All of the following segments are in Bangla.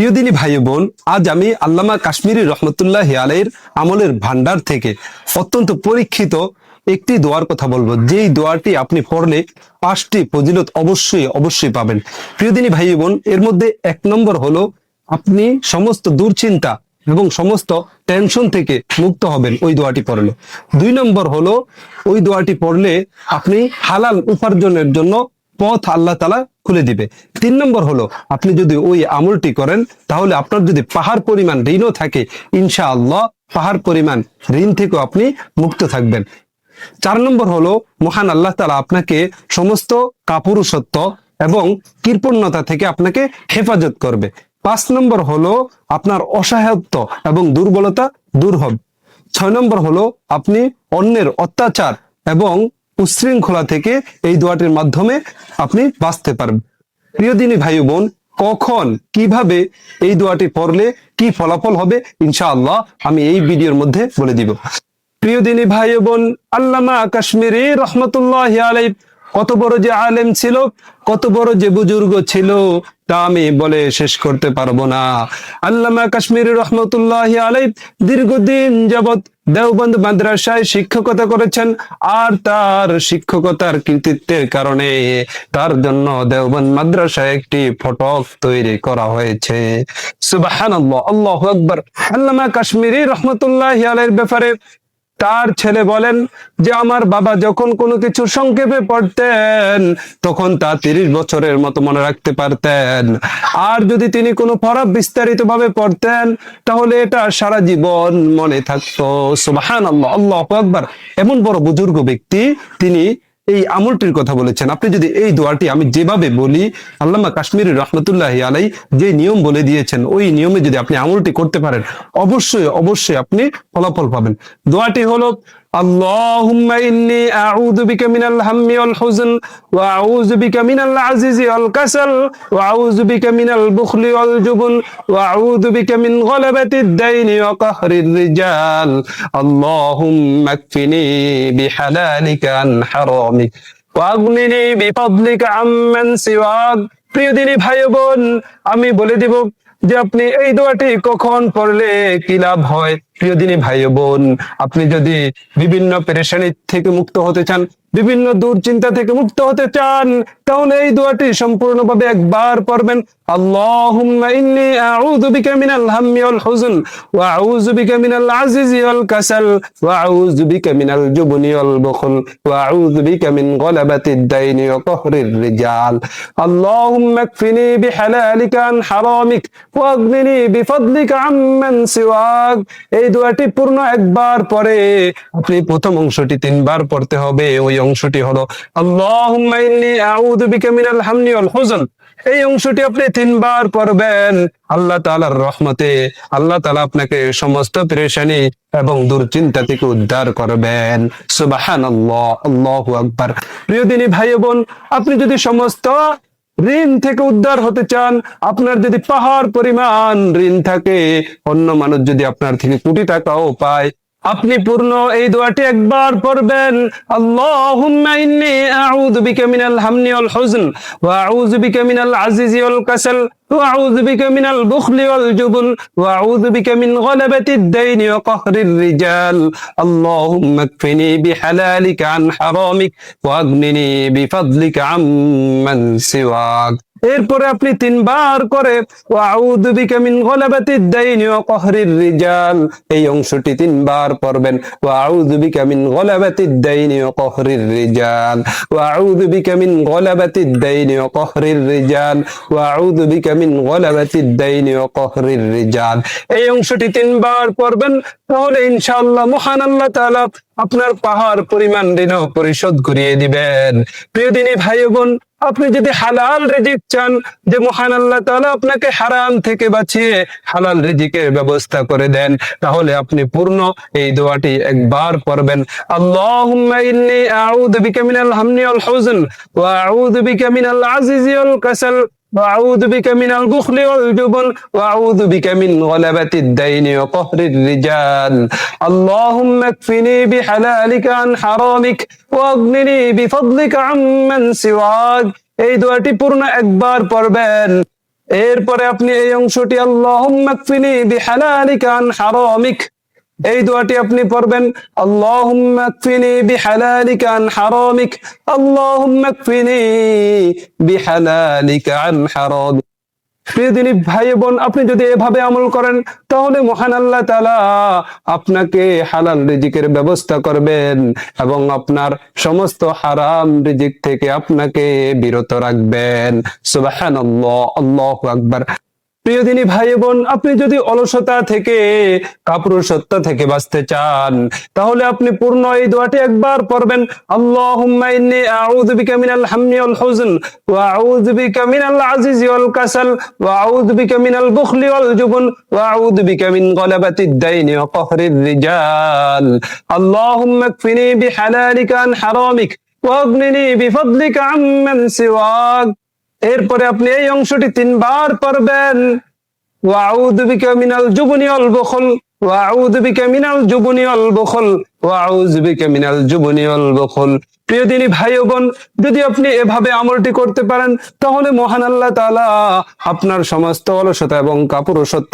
প্রিয় দিনী ভাই বোন, আজ আমি আল্লামা কাশ্মীরি রহমতুল্লাহ আলাইর আমলের ভান্ডার থেকে অত্যন্ত পরীক্ষিত একটি দোয়ার কথা বলব। যেই দোয়াটি আপনি পড়লে পাঁচটি ফজিলত অবশ্যই অবশ্যই পাবেন। প্রিয় দিনী ভাই বোন, এর মধ্যে এক নম্বর হলো আপনি সমস্ত দুশ্চিন্তা এবং সমস্ত টেনশন থেকে মুক্ত হবেন ওই দোয়াটি পড়লে। দুই নম্বর হলো, ওই দোয়াটি পড়লে আপনি হালাল উপার্জনের জন্য পথ আল্লাহ তালা খুলে দিবে। তিন নম্বর হলো, আপনি যদি ওই আমলটি করেন, তাহলে আপনার যদি পাহাড় পরিমাণ ঋণও থাকে ইনশা আল্লাহ পাহাড় পরিমাণ ঋণ থেকেও আপনি মুক্ত থাকবেন। চার নম্বর হলো, মহান আল্লাহ তালা আপনাকে সমস্ত কাপুরুষত্ব এবং কৃপণতা থেকে আপনাকে হেফাজত করবে। পাঁচ নম্বর হলো, আপনার অসহায়ত্ব এবং দুর্বলতা দূর হবে। ছয় নম্বর হলো, আপনি অন্যের অত্যাচার এবং উচ্ছৃঙ্খলা থেকে এই দোয়াটির মাধ্যমে আপনি বাঁচতে পারবেন। প্রিয় দিনী ভাই বোন, কখন, কীভাবে এই দোয়াটি পড়লে কি ফলাফল হবে, ইনশাআল্লাহ আমি এই ভিডিওর মধ্যে বলে দিব। প্রিয় দিনী ভাই বোন, আল্লামা কাশ্মীরি রহমতুল্লাহ আলাই কত বড় যে আলেম ছিল, কত বড় যে বুজুর্গ ছিল, তা আমি বলে শেষ করতে পারব না। আল্লামা কাশ্মীর রহমতুল্লাহ আলাই দীর্ঘদিন যাবত দেওবন্দ মাদ্রাসায় শিক্ষকতা করেছেন আর তার শিক্ষকতার কৃতিত্বের কারণে তার জন্য দেওবন্দ মাদ্রাসায় একটি ফটক তৈরি করা হয়েছে। সুবাহান আল্লাহ আকবর। আল্লামা কাশ্মীর রহমতুল্লাহ ব্যাপারে তার ছেলে বলেন যে, আমার বাবা যখন কোনো কিছু সংক্ষেপে পড়তেন, তখন তা তিরিশ বছরের মতো মনে রাখতে পারতেন। আর যদি তিনি কোনো ফরাব বিস্তারিত ভাবে পড়তেন, তাহলে এটা সারা জীবন মনে থাকতো। সুবাহান আল্লাহ আল্লাহ আকবর। এমন বড় বুজুর্গ ব্যক্তি তিনি এই আমলটির কথা বলেছেন। আপনি যদি এই দোয়াটি আমি যেভাবে বলি, আল্লামা কাশ্মীর রহমতুল্লাহ আলাই যে নিয়ম বলে দিয়েছেন, ওই নিয়মে যদি আপনি আমলটি করতে পারেন, অবশ্যই অবশ্যই আপনি ফলাফল পাবেন। দোয়াটি হলো اللهم إني أعوذ بك من الهم والحزن وأعوذ بك من العجز والكسل وأعوذ بك من البخل والجبن وأعوذ بك من غلبة الدين وقهر الرجال اللهم اكفني بحلالك عن حرامك وأغنني بفضلك عمن سواك প্রিয় দিনী ভাই বোন আমি বলে দিব যে আপনি এই দোয়াটি কখন পড়লে কি লাভ হয়? প্রিয় দিনী ভাই বোন, আপনি যদি বিভিন্ন পেরেশানি থেকে মুক্ত হতে চান বিভিন্ন দুশ্চিন্তা থেকে মুক্ত হতে চান তাহলে এই দোয়াটি সম্পূর্ণভাবে একবার পড়বেন। আল্লাহুম্মা ইন্নী আউযু বিকা মিনাল হাম্মি ওয়াল ওয়া আউযু বিকা মিনাল ওয়াল কাসাল, ওয়া আউযু বিকা মিনাল জুবনি ওয়াল বুখল, ওয়া আউযু বিকা মিন দাইনি ওয়া কহরির রিজাল। আল্লাহুম্মা বিহালালিকা আন হারামিক, ওয়া আগনিনি বিফadlika আম্মান সিওয়াক। এই দোয়াটি পূর্ণ একবার পরে আপনি প্রথম অংশটি তিনবার পড়তে হবে, ওই অংশটি হলো, আল্লাহুম্মা হুজন। এই অংশটি আপনি তিনবার পড়বেন আল্লাহ তাআলার রহমতে। আল্লাহ তাআলা আপনাকে সমস্ত পেরেশানি এবং দুশ্চিন্তা থেকে উদ্ধার করবেন। সুবহানাল্লাহ, আল্লাহু আকবার। প্রিয় দিনী ভাই বোন, আপনি যদি সমস্ত ঋণ থেকে উদ্ধার হতে চান, আপনার যদি পাহাড় পরিমাণ ঋণ থাকে, অন্য মানুষ যদি আপনার থেকে কোটি টাকাও পায় আপনি পূর্ণ এই দোয়াটি একবার পড়বেন। আল্লাহুম্মা ইন্নী আউযু বিকা মিনাল হামনি ওয়াল হুজন ওয়া আউযু বিকা মিনাল আজিজি ওয়াল কাসাল ওয়া আউযু বিকা মিনাল বুখলি ওয়াল জুবন ওয়া আউযু বিকা মিন গলাবাতি আদ-দাইন ওয়া কাহরির রিজাল। আল্লাহুম্মা কফিনি বিহালালিকা আন হারামিক ওয়া আগনিনি বিফাদলিকা আম্মান সিওয়াক। এরপরে আপনি তিনবার করে ওয়া কহরির রিজাল এই অংশটি তিনবার পড়বেন। বিকা মিন ওয়া কহরির রিজাল বিকা মিন গলাবাতিদ ওয়া কহরির রিজাল ওয়া কহরির রিজাল এই অংশটি তিনবার পড়বেন। তাহলে ইনশাআল্লাহ মহান আল্লাহ তাআলা আপনার পাহাড় পরিমাণ ঋণ পরিশোধ করিয়ে দিবেন। প্রিয় দিনী ভাই বোন আপনি যদি হালাল রিজিক চান, যে মহান আল্লাহ তাআলা আপনাকে হারাম থেকে বাঁচিয়ে হালাল রিজিকের ব্যবস্থা করে দেন, তাহলে আপনি পূর্ণ এই দোয়াটি একবার পড়বেন। আল্লাহুম্মা ইন্নী আউযু হামনি ওয়াল কাসাল। وأعوذ بك من البخل والجبن وأعوذ بك من غلبة الدين وقهر الرجال اللهم اكفني بحلالك عن حرامك واغنني بفضلك عمن سواك এই দোয়াটি পূর্ণ একবার পড়বেন এরপরে আপনি এই অংশটি আল্লাহুম্মা কফিনি বিহালালিকা আন হারামিক এই দোয়াটি আপনি পড়বেন বিহালালিকা আন হারামিক বিহালালিকা আন হারামিক। ভাই বোন, আপনি যদি এভাবে আমল করেন, তাহলে মহান আল্লাহ তাআলা আপনাকে হালাল রিজিকের ব্যবস্থা করবেন এবং আপনার সমস্ত হারাম রিজিক থেকে আপনাকে বিরত রাখবেন। সুবহানাল্লাহ, আল্লাহু আকবার। প্রিয় দিনী ভাই বোন, আপনি যদি অলসতা থেকে কাপুরুষত্ব থেকে বাঁচতে চান, তাহলে আপনি পূর্ণ এই দোয়াটি একবার পড়বেন। আল্লাহুম্মা ইন্নী আউযু বিকা মিনাল হাম্মি ওয়াল ওয়া আউযু বিকা মিনাল ওয়াল কাসাল, ওয়া আউযু বিকা মিনাল বুখলি ওয়াল জুবন, ওয়া আউযু বিকা মিন দাইনি ওয়া রিজাল। আল্লাহুম্মা বিহালালিকা আন হারামিক এরপরে আপনি এই অংশটি তিনবার পড়বেন। ওয়াউযু বিকা মিনাল জুবনি বখল। বুখল ওয়াউযু বিকা মিনাল জুবনি বখল বুখল। ভাই বোন, যদি আপনি এভাবে আমলটি করতে পারেন, তাহলে মহান আল্লাহ তাআলা আপনার সমস্ত অলসতা এবং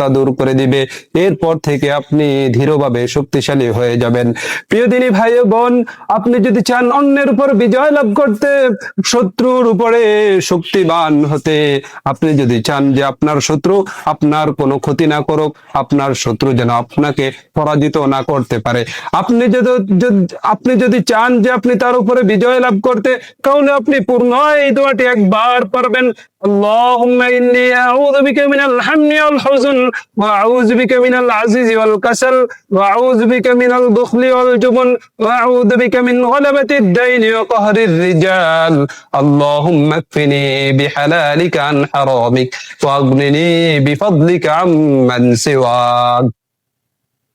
দূর করে দিবে। এরপর থেকে আপনি ধীরভাবে শক্তিশালী হয়ে যাবেন। প্রিয় দিনী ভাই বোন, আপনি যদি চান অন্যের উপর বিজয় লাভ করতে, শত্রুর উপরে শক্তিবান হতে, আপনি যদি চান যে আপনার শত্রু আপনার কোনো ক্ষতি না করুক, আপনার শত্রু যেন আপনাকে পরাজিত না করতে পারে। আপনি যদি যদি- আপনি যদি চান যে আপনি তার উপরে বিজয় লাভ করতে তাহলে আপনি পূর্ণ এই দোয়াটি একবার পড়বেন اللهم إني أعوذ بك من الهم والحزن وأعوذ بك من العزيز والكسل وأعوذ بك من البخل والجبن وأعوذ بك من غلبة الدين وقهر الرجال اللهم اكفني بحلالك عن حرامك وأغنني بفضلك عمن سواك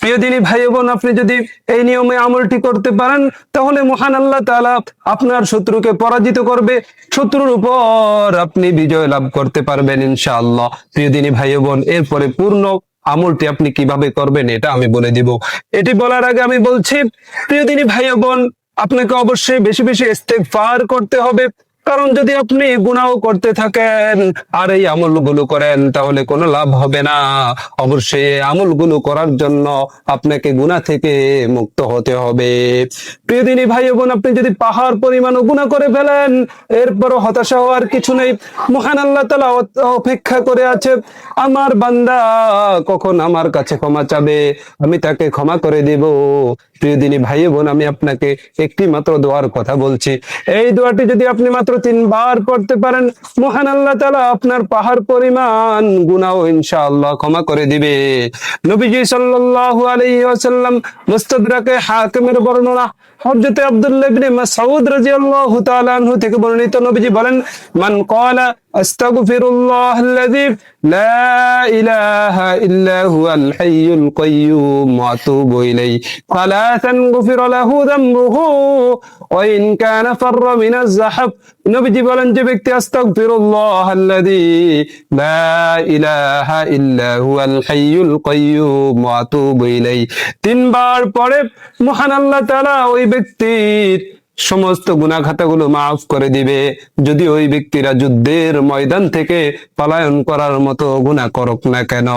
প্রিয় দিনী ভাই বোন, আপনি যদি এই নিয়মে আমলটি করতে পারেন, তাহলে মহান আল্লাহ তালা আপনার শত্রুকে পরাজিত করবে। শত্রুর উপর আপনি বিজয় লাভ করতে পারবেন ইনশাআল্লাহ। প্রিয় দিনী ভাই বোন, এরপরে পূর্ণ আমলটি আপনি কীভাবে করবেন, এটা আমি বলে দিব। এটি বলার আগে আমি বলছি, প্রিয় দিনী ভাই বোন, আপনাকে অবশ্যই বেশি বেশি ইস্তেগফার করতে হবে। কারণ যদি আপনি গুনাহ করতে থাকেন, আর এই আমলগুলো করেন, তাহলে কোনো লাভ হবে না। অবশ্যই আমলগুলো করার জন্য আপনাকে গুনাহ থেকে মুক্ত হতে হবে। প্রিয় দিনী ভাই বোন, আপনি যদি পাহাড় পরিমাণ গুনাহ করে ফেলেন, এরপরও হতাশা হওয়ার কিছু নেই। মহান আল্লাহ তালা অপেক্ষা করে আছে, আমার বান্দা কখন আমার কাছে ক্ষমা চাবে? আমি তাকে ক্ষমা করে দেব। প্রিয় দিনী ভাই বোন আমি আপনাকে একটি মাত্র দোয়ার কথা বলছি। এই দোয়াটি যদি আপনি মাত্র তিনবার পড়তে পারেন, মহান আল্লাহ তালা আপনার পাহাড় পরিমাণ গুনাহ ইনশাআল্লাহ ক্ষমা করে দিবে। নবীজি সাল্লাল্লাহু আলাইহি মুস্তাদরাকে হাকিমের বর্ণনা হযরত আব্দুল্লাহ ইবনে মাসউদ রাদিয়াল্লাহু তাআলা আনহু থেকে বর্ণিত। নবীজি বলেন, মান ক্বালা আস্তাগফিরুল্লাহ আল্লাযী লা ইলাহা ইল্লা হুয়াল হাইয়ুল কাইয়্যুম ওয়া আতুবু ইলাইহি সালাসান গুফিরা লাহু যামবুহু ওয়া ইন কানা ফাররা মিনাজ যাহাব নবীজি বলেন যে ব্যক্তি আস্তাগফিরুল্লাহ আল্লাযী লা ইলাহা ইল্লা হুয়াল হাইয়ুল কাইয়্যুম ওয়া আতুবু ইলাইহি তিনবার পরে মহান আল্লাহ তাআলা ওই ব্যক্তির সমস্ত গুণাখাতাগুলো মাফ করে দিবে। যদি ওই ব্যক্তিরা যুদ্ধের ময়দান থেকে পলায়ন করার মতো গুনাহ করক না কেন?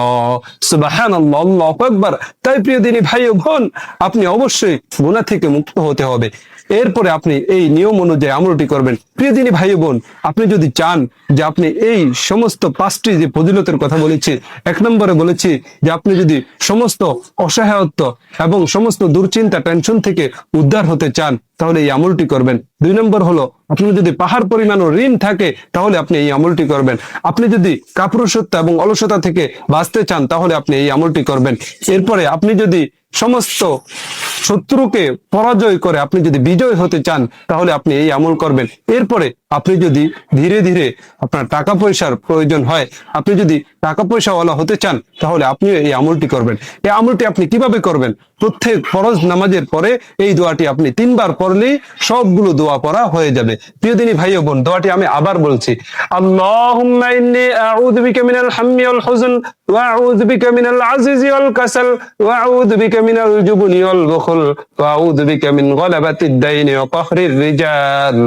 আল্লাহু আকবার। তাই প্রিয় দিনী ভাই বোন, আপনি অবশ্যই গুনা থেকে মুক্ত হতে হবে। এরপরে আপনি এই নিয়ম অনুযায়ী আমলটি করবেন। প্রিয় দিনী ভাই বোন, আপনি যদি চান যে আপনি এই সমস্ত পাঁচটি যে ফজিলতের কথা বলেছি, এক নম্বরে বলেছি যে আপনি যদি সমস্ত অসহায়ত্ব এবং সমস্ত দুশ্চিন্তা টেনশন থেকে উদ্ধার হতে চান, তাহলে এই আমলটি করবেন। দুই নম্বর হলো, আপনি যদি পাহাড় পরিমাণ ঋণ থাকে, তাহলে আপনি এই আমলটি করবেন। আপনি যদি কাপুরুষত্ব এবং অলসতা থেকে বাঁচতে চান, তাহলে আপনি এই আমলটি করবেন। এরপরে আপনি যদি সমস্ত শত্রুকে পরাজয় করে আপনি যদি বিজয় হতে চান, তাহলে আপনি এই আমল করবেন। এরপরে আপনি যদি ধীরে ধীরে আপনার টাকা পয়সার প্রয়োজন হয়, আপনি যদি টাকা পয়সাওয়ালা হতে চান, তাহলে আপনি এই আমলটি করবেন। এই আমলটি আপনি কীভাবে করবেন? প্রত্যেক ফরজ নামাজের পরে এই দোয়াটি আপনি তিনবার পড়লে সবগুলো দোয়া পড়া হয়ে যাবে। প্রিয় দিনী ভাই বোন, দোয়াটি আমি আবার বলছি। আল্লাহুম্মা ইন্নী আউযু বিকা মিনাল হাম্মি ওয়াল ওয়া আউযু বিকা মিনাল ওয়াল কাসাল ওয়া আউযু বিকা মিনাল জুবনি ওয়াল ওয়া আউযু বিকা মিন গালাবাতিদ দাইনি ওয়া রিজাল।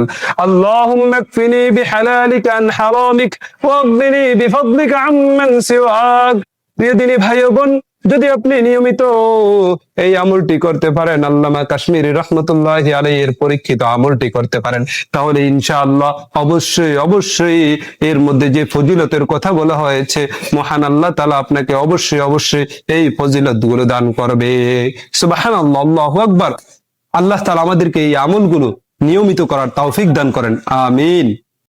আল্লাহুম্মা اكفني بحلالك عن حرامك واغنني بفضلك عمن سواك প্রিয় দিনী ভাই ও বোন যদি আপনি নিয়মিত এই আমলটি করতে পারেন আল্লামা কাশ্মীরি রহমতুল্লাহ আলাইয়ের পরীক্ষিত আমলটি করতে পারেন তাহলে ইনশাআল্লাহ অবশ্যই অবশ্যই এর মধ্যে যে ফজিলতের কথা বলা হয়েছে মহান আল্লাহ তালা আপনাকে অবশ্যই অবশ্যই এই ফজিলত গুলো দান করবে সুবাহান আল্লাহ আকবার আল্লাহ তালা আমাদেরকে এই আমলগুলো নিয়মিত করার তৌফিক দান করেন। আমিন।